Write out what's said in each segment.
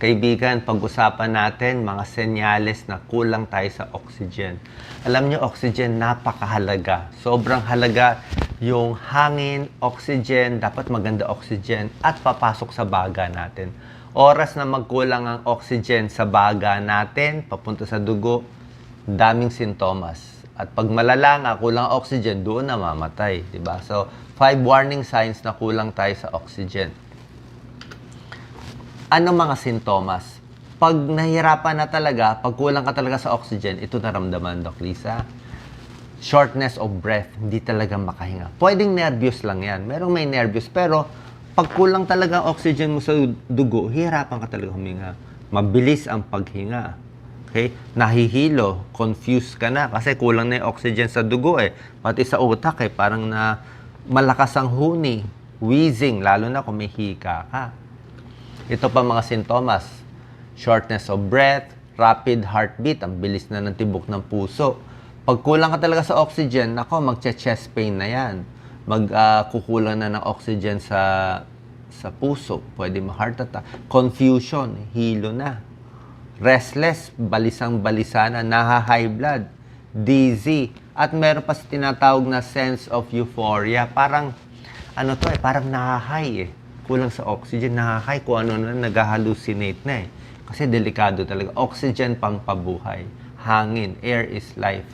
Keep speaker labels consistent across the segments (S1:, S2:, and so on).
S1: Kaibigan, pag-usapan natin mga senyales na kulang tayo sa oxygen. Alam niyo, oxygen napakahalaga. Sobrang halaga yung hangin, oxygen, dapat maganda oxygen at papasok sa baga natin. Oras na magkulang ang oxygen sa baga natin, papunta sa dugo, daming sintomas. At pag malala nga, kulang ang oxygen, doon na mamatay. Diba? So, five warning signs na kulang tayo sa oxygen ano mga sintomas? Pag nahihirapan na talaga, pag kulang ka talaga sa oxygen, ito naramdaman, Doc Lisa. Shortness of breath, hindi talaga makahinga. Pwedeng nervous lang yan. Merong may nervous, pero pag kulang talaga ang oxygen mo sa dugo, hihirapan ka talaga huminga. Mabilis ang paghinga. Okay? Nahihilo, confused ka na kasi kulang na yung oxygen sa dugo eh. Pati sa utak eh, parang na malakas ang huni, wheezing, lalo na kung may hika ka. Ito pa mga sintomas. Shortness of breath, rapid heartbeat, ang bilis na ng tibok ng puso. Pag kulang ka talaga sa oxygen, nako, magche-chest pain na yan. Magkukulang na ng oxygen sa sa puso, pwede ma-heart attack. Confusion, hilo na. Restless, balisang-balisa na, naha-high blood, dizzy, at meron pa sa tinatawag na sense of euphoria. Parang, ano to eh, parang naha-high eh kulang sa oxygen, nakakay kung ano na, nag-hallucinate na eh. Kasi delikado talaga. Oxygen pang pabuhay. Hangin. Air is life.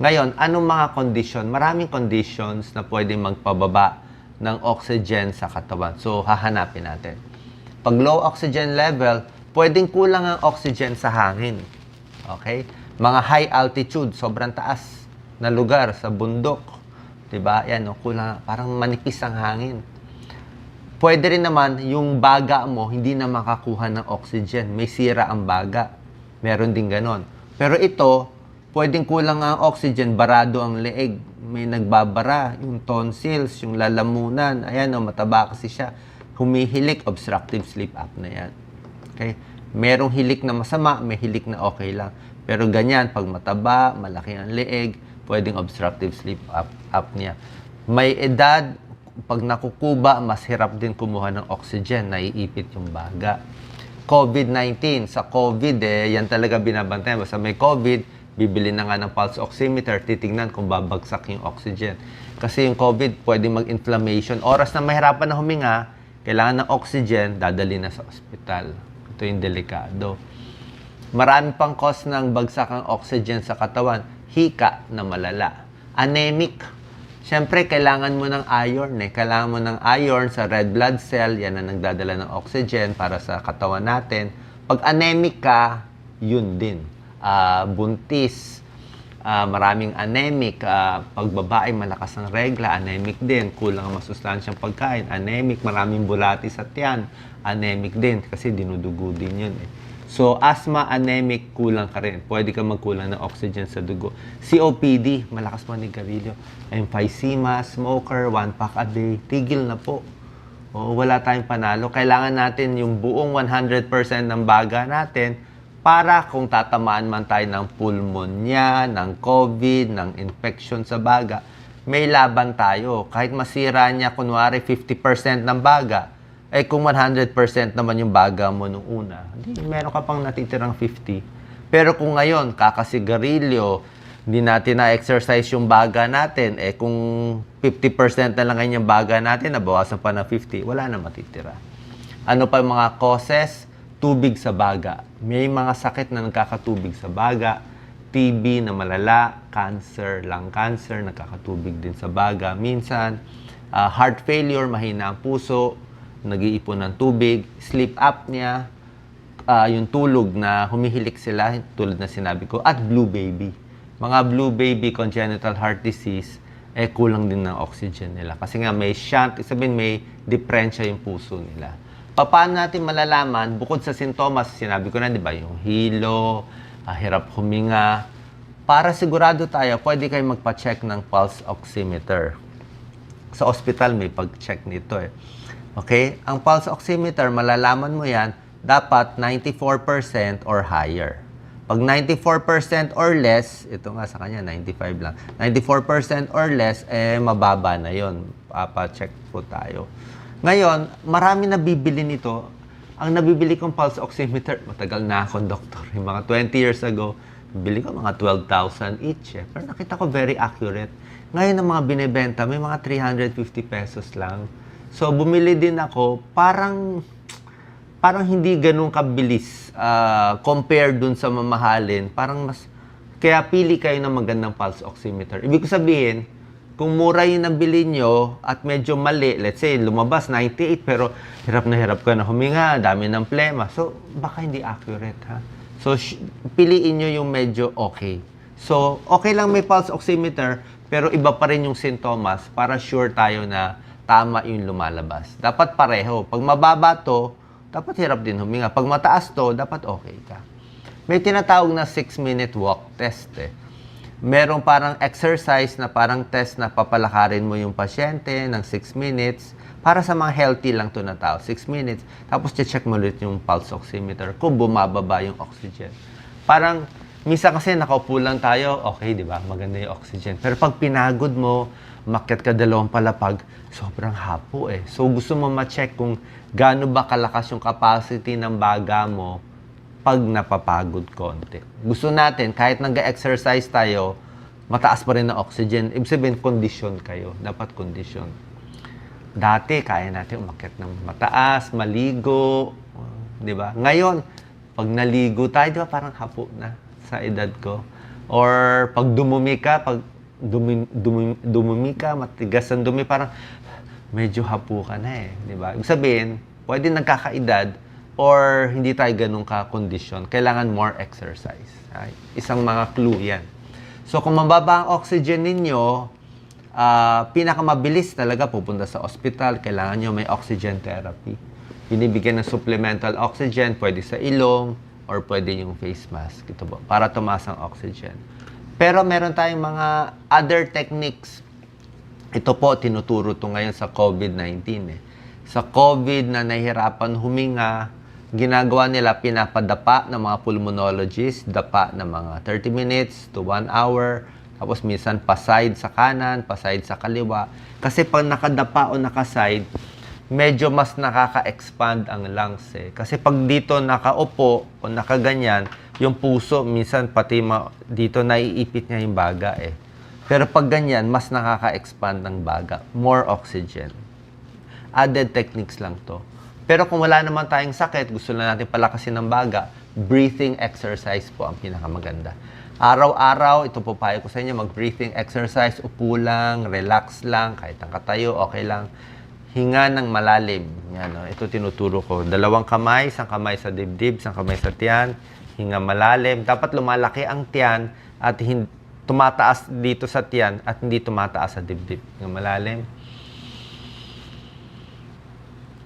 S1: Ngayon, anong mga condition? Maraming conditions na pwede magpababa ng oxygen sa katawan. So, hahanapin natin. Pag low oxygen level, pwedeng kulang ang oxygen sa hangin. Okay? Mga high altitude, sobrang taas na lugar sa bundok. 'Di ba? Yan, no, kulang, parang manipis ang hangin. Pwede rin naman yung baga mo hindi na makakuha ng oxygen. May sira ang baga. Meron din ganon. Pero ito, pwedeng kulang ang oxygen, barado ang leeg. May nagbabara, yung tonsils, yung lalamunan. Ayan, o, mataba kasi siya. Humihilik, obstructive sleep apnea yan. Okay? Merong hilik na masama, may hilik na okay lang. Pero ganyan, pag mataba, malaki ang leeg, pwedeng obstructive sleep ap- apnea. May edad, pag nakukuba, mas hirap din kumuha ng oxygen, naiipit yung baga. COVID-19, sa COVID, eh, yan talaga binabantayan. Basta may COVID, bibili na nga ng pulse oximeter, titingnan kung babagsak yung oxygen. Kasi yung COVID, pwede mag-inflammation. Oras na mahirapan na huminga, kailangan ng oxygen, dadali na sa ospital. Ito yung delikado. Marami pang cause ng bagsak ang oxygen sa katawan. Hika na malala. Anemic. Siyempre, kailangan mo ng iron eh. Kailangan mo ng iron sa red blood cell. Yan ang nagdadala ng oxygen para sa katawan natin. Pag anemic ka, yun din. Ah, buntis, ah, maraming anemic. ah, pag babae, malakas ang regla, anemic din. Kulang ang masustansyang pagkain, anemic. Maraming bulati sa tiyan, anemic din. Kasi dinudugo din yun eh. So, asthma, anemic, kulang ka rin. Pwede ka magkulang ng oxygen sa dugo. COPD, malakas manigarilyo. Emphysema, smoker, one pack a day, tigil na po. O, wala tayong panalo. Kailangan natin yung buong 100% ng baga natin para kung tatamaan man tayo ng pulmonya, ng COVID, ng infection sa baga, may laban tayo. Kahit masira niya, kunwari 50% ng baga, eh kung 100% naman yung baga mo nung una, di, meron ka pang natitirang 50. Pero kung ngayon, kakasigarilyo, hindi natin na-exercise yung baga natin, eh kung 50% na lang yung baga natin, nabawasan pa ng 50, wala na matitira. Ano pa yung mga causes? Tubig sa baga. May mga sakit na nagkakatubig sa baga. TB na malala, cancer, lung cancer, nagkakatubig din sa baga. Minsan, ah, heart failure, mahina ang puso, nag-iipon ng tubig, sleep apnea, ah, yung tulog na humihilik sila, tulad na sinabi ko, at blue baby. Mga blue baby congenital heart disease, eh kulang din ng oxygen nila. Kasi nga may shunt, sabihin may depresya yung puso nila. Paano natin malalaman, bukod sa sintomas, sinabi ko na, di ba, yung hilo, ah, hirap huminga, para sigurado tayo, pwede kayo magpa-check ng pulse oximeter. Sa ospital may pag-check nito eh. Okay? Ang pulse oximeter, malalaman mo yan, dapat 94% or higher. Pag 94% or less, ito nga sa kanya, 95 lang. 94% or less, eh, mababa na yon. Papa-check po tayo. Ngayon, marami na bibili nito. Ang nabibili kong pulse oximeter, matagal na akong doktor. Yung mga 20 years ago, bili ko mga 12,000 each. Eh. Pero nakita ko very accurate. Ngayon ang mga binebenta, may mga 350 pesos lang. So, bumili din ako, parang parang hindi ganun kabilis ah, compare dun sa mamahalin. Parang mas, kaya pili kayo ng magandang pulse oximeter. Ibig ko sabihin, kung mura yung nabili nyo at medyo mali, let's say lumabas 98 pero hirap na hirap ka na huminga, dami ng plema. So, baka hindi accurate ha. So, piliin nyo yung medyo okay. So, okay lang may pulse oximeter, pero iba pa rin yung sintomas para sure tayo na tama yung lumalabas. Dapat pareho. Pag mababa to, dapat hirap din huminga. Pag mataas to, dapat okay ka. May tinatawag na 6-minute walk test eh. Merong parang exercise na parang test na papalakarin mo yung pasyente ng 6 minutes. Para sa mga healthy lang to na tao, 6 minutes. Tapos check mo ulit yung pulse oximeter kung bumababa yung oxygen. Parang, minsan kasi nakaupo lang tayo, okay, di ba? Maganda yung oxygen. Pero pag pinagod mo, makyat ka dalawang palapag, sobrang hapo eh. So gusto mo ma-check kung gaano ba kalakas yung capacity ng baga mo pag napapagod konti. Gusto natin, kahit nag-exercise tayo, mataas pa rin ang oxygen. Ibig sabihin, condition kayo. Dapat condition. Dati, kaya natin umakyat ng mataas, maligo, di ba? Ngayon, pag naligo tayo, di ba parang hapo na sa edad ko? Or pag dumumi ka, pag dumi, dumi, dumumi ka, matigas ang dumi, parang medyo hapo ka na eh, di ba? Ibig sabihin, pwede nagkakaedad or hindi tayo ganun ka-condition. Kailangan more exercise. Ay, isang mga clue yan. So, kung mababa ang oxygen ninyo, ah, pinakamabilis talaga pupunta sa ospital. Kailangan nyo may oxygen therapy. Binibigyan ng supplemental oxygen, pwede sa ilong, or pwede yung face mask. Ito po, para tumaas ang oxygen. Pero meron tayong mga other techniques ito po, tinuturo to ngayon sa COVID-19 eh. Sa COVID na nahihirapan huminga, ginagawa nila pinapadapa ng mga pulmonologists, dapa ng mga 30 minutes to 1 hour, tapos minsan paside sa kanan, paside sa kaliwa. Kasi pag nakadapa o nakaside, medyo mas nakaka-expand ang lungs eh. Kasi pag dito nakaupo o nakaganyan, yung puso minsan pati ma- dito naiipit niya yung baga eh. Pero pag ganyan, mas nakaka-expand ng baga. More oxygen. Added techniques lang to. Pero kung wala naman tayong sakit, gusto lang natin palakasin ng baga, breathing exercise po ang pinakamaganda. Araw-araw, ito po payo ko sa inyo, mag-breathing exercise, upo lang, relax lang, kahit ang katayo, okay lang. Hinga ng malalim. Yan, no? Ito tinuturo ko. Dalawang kamay, isang kamay sa dibdib, isang kamay sa tiyan. Hinga malalim. Dapat lumalaki ang tiyan at hin- tumataas dito sa tiyan at hindi tumataas sa dibdib. Hinga malalim.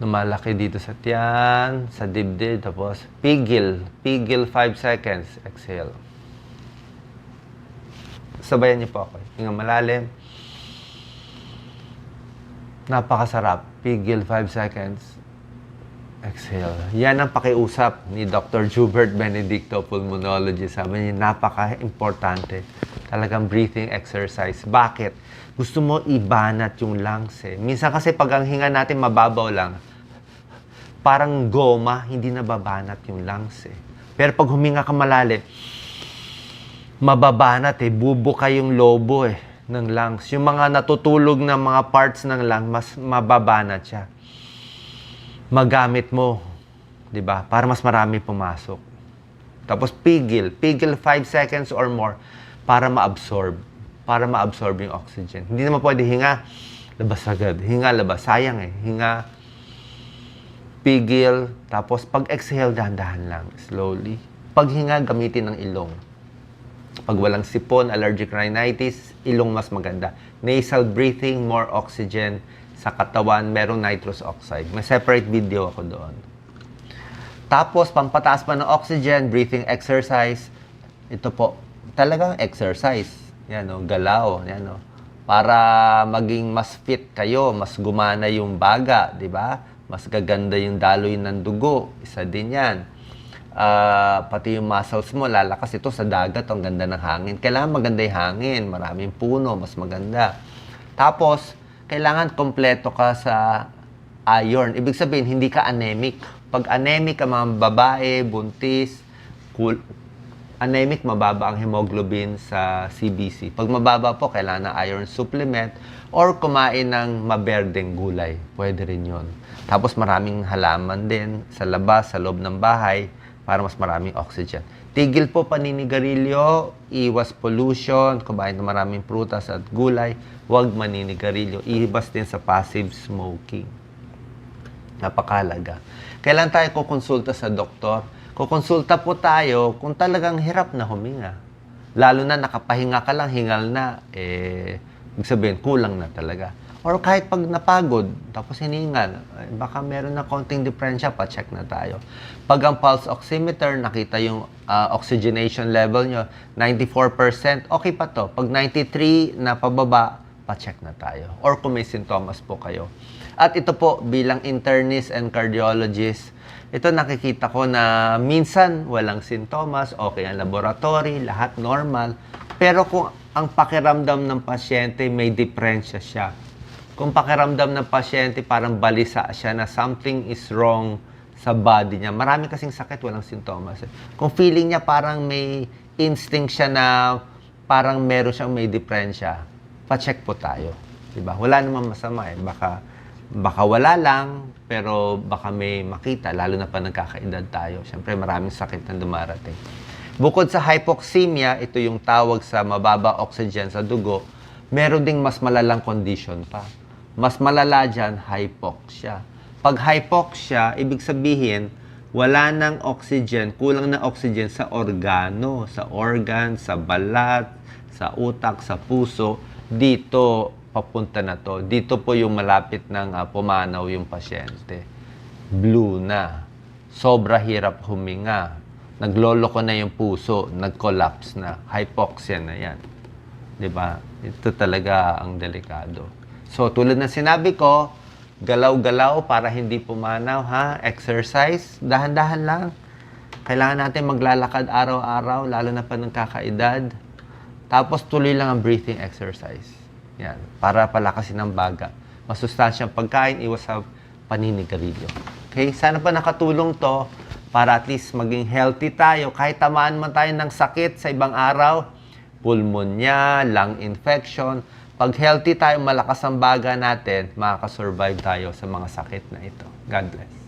S1: Lumalaki dito sa tiyan, sa dibdib, tapos pigil. Pigil 5 seconds. Exhale. Sabayan niyo po ako. Hinga malalim. Napakasarap. Pigil 5 seconds. Exhale. Yan ang pakiusap ni Dr. Jubert Benedicto, pulmonologist. Sabi niya, napaka-importante. Talagang breathing exercise. Bakit? Gusto mo ibanat yung lungs eh. Minsan kasi pag ang hinga natin mababaw lang, parang goma, hindi nababanat yung lungs eh. Pero pag huminga ka malalim, mababanat eh. Bubuka yung lobo eh ng lungs. Yung mga natutulog na mga parts ng lung, mas mababanat siya. Magamit mo, 'di ba? Para mas marami pumasok. Tapos pigil, pigil 5 seconds or more para ma-absorb, para ma-absorb yung oxygen. Hindi naman pwede hinga, labas agad. Hinga, labas. Sayang eh. Hinga, pigil, tapos pag exhale, dahan-dahan lang, slowly. Pag hinga, gamitin ng ilong. Pag walang sipon, allergic rhinitis, ilong mas maganda. Nasal breathing, more oxygen sa katawan, merong nitrous oxide. May separate video ako doon. Tapos, pampataas pa ng oxygen, breathing exercise. Ito po, talagang exercise. Yan o, galaw. Yan o. Para maging mas fit kayo, mas gumana yung baga, di ba? Mas gaganda yung daloy ng dugo. Isa din yan. Ah, pati yung muscles mo, lalakas ito sa dagat, ang ganda ng hangin. Kailangan maganda yung hangin, maraming puno, mas maganda. Tapos, kailangan kompleto ka sa iron. Ibig sabihin, hindi ka anemic. Pag anemic ang mga babae, buntis, kul- anemic, mababa ang hemoglobin sa CBC. Pag mababa po, kailangan ng iron supplement or kumain ng maberdeng gulay. Pwede rin yon. Tapos maraming halaman din sa labas, sa loob ng bahay para mas maraming oxygen. Tigil po paninigarilyo, iwas pollution, kumain ng maraming prutas at gulay, huwag maninigarilyo. Iwas din sa passive smoking. Napakalaga. Kailan tayo kukonsulta sa doktor? Kukonsulta po tayo kung talagang hirap na huminga. Lalo na nakapahinga ka lang, hingal na, eh, sabihin, kulang na talaga. Or kahit pag napagod, tapos hiningal, eh, baka meron na konting diferensya, pa-check na tayo. Pag ang pulse oximeter, nakita yung ah, oxygenation level nyo, 94%, okay pa to. Pag 93 na pababa, pa-check na tayo. Or kung may sintomas po kayo. At ito po, bilang internist and cardiologist, ito nakikita ko na minsan walang sintomas, okay ang laboratory, lahat normal. Pero kung ang pakiramdam ng pasyente may diferensya siya, kung pakiramdam ng pasyente parang balisa siya na something is wrong sa body niya. Marami kasing sakit, walang sintomas. Kung feeling niya parang may instinct siya na parang meron siyang may diferensya, pa-check po tayo. Diba? Wala namang masama eh. Baka, baka wala lang, pero baka may makita, lalo na pa nagkakaedad tayo. Siyempre, maraming sakit na dumarating. Bukod sa hypoxemia, ito yung tawag sa mababa oxygen sa dugo, meron ding mas malalang condition pa. Mas malala dyan, hypoxia. Pag hypoxia, ibig sabihin, wala ng oxygen, kulang na oxygen sa organo, sa organ, sa balat, sa utak, sa puso. Dito, papunta na to. Dito po yung malapit ng ah, pumanaw yung pasyente. Blue na. Sobra hirap huminga. Nagloloko na yung puso, nag-collapse na. Hypoxia na yan. ba? Ito talaga ang delikado. So tulad ng sinabi ko, galaw-galaw para hindi pumanaw ha, exercise, dahan-dahan lang. Kailangan natin maglalakad araw-araw, lalo na pa ng kakaedad. Tapos tuloy lang ang breathing exercise. Yan, para palakasin ang baga. Masustansyang pagkain, iwas sa paninigarilyo. Okay, sana pa nakatulong to para at least maging healthy tayo. Kahit tamaan man tayo ng sakit sa ibang araw, pulmonya, lung infection. Pag healthy tayo, malakas ang baga natin, makakasurvive tayo sa mga sakit na ito. God bless.